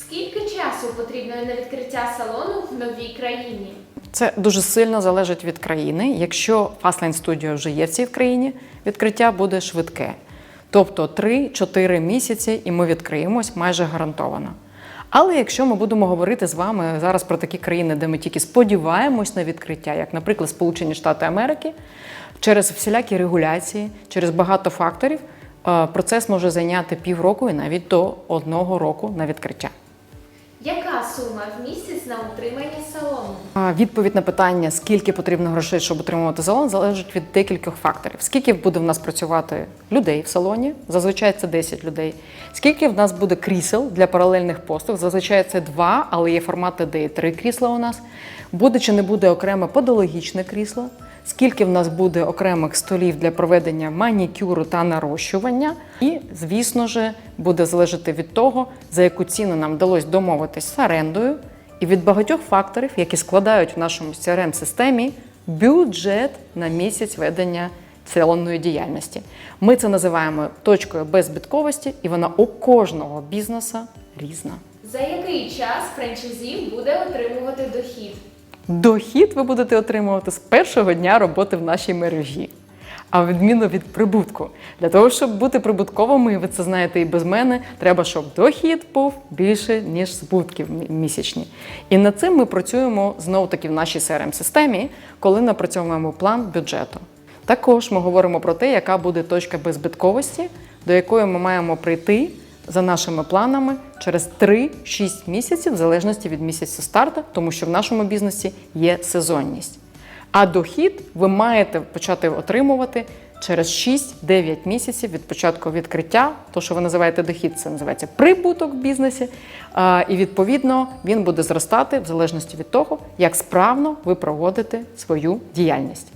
Скільки часу потрібно на відкриття салону в новій країні? Це дуже сильно залежить від країни. Якщо Fastlane Studio вже є в цій країні, відкриття буде швидке. Тобто 3-4 місяці, і ми відкриємось майже гарантовано. Але якщо ми будемо говорити з вами зараз про такі країни, де ми тільки сподіваємось на відкриття, як, наприклад, Сполучені Штати Америки, через всілякі регуляції, через багато факторів, е, процес може зайняти півроку і навіть до одного року на відкриття. Сума в місяць на утримання салону? Відповідь на питання, скільки потрібно грошей, щоб отримувати салон, залежить від декількох факторів. Скільки буде в нас працювати людей в салоні? Зазвичай це 10 людей. Скільки в нас буде крісел для паралельних послуг? Зазвичай це два, але є формати, де є три крісла у нас. Буде чи не буде окреме подологічне крісло? Скільки в нас буде окремих столів для проведення манікюру та нарощування? І, звісно ж, буде залежати від того, за яку ціну нам вдалося домовитись з орендою, і від багатьох факторів, які складають в нашому crm системі бюджет на місяць ведення салонної діяльності. Ми це називаємо точкою беззбитковості, і вона у кожного бізнесу різна. За який час франчайзі буде отримувати дохід? Дохід ви будете отримувати з першого дня роботи в нашій мережі. А відміну від прибутку. Для того, щоб бути прибутковими, і ви це знаєте і без мене, треба, щоб дохід був більше, ніж збутки мі- місячні. І над цим ми працюємо знову таки в нашій crm системі коли напрацьовуємо план бюджету. Також ми говоримо про те, яка буде точка беззбитковості, до якої ми маємо прийти за нашими планами через 3-6 місяців, в залежності від місяця старту, тому що в нашому бізнесі є сезонність. А дохід ви маєте почати отримувати через 6-9 місяців від початку відкриття. То, що ви називаєте дохід, це називається прибуток в бізнесі. І відповідно він буде зростати в залежності від того, як справно ви проводите свою діяльність.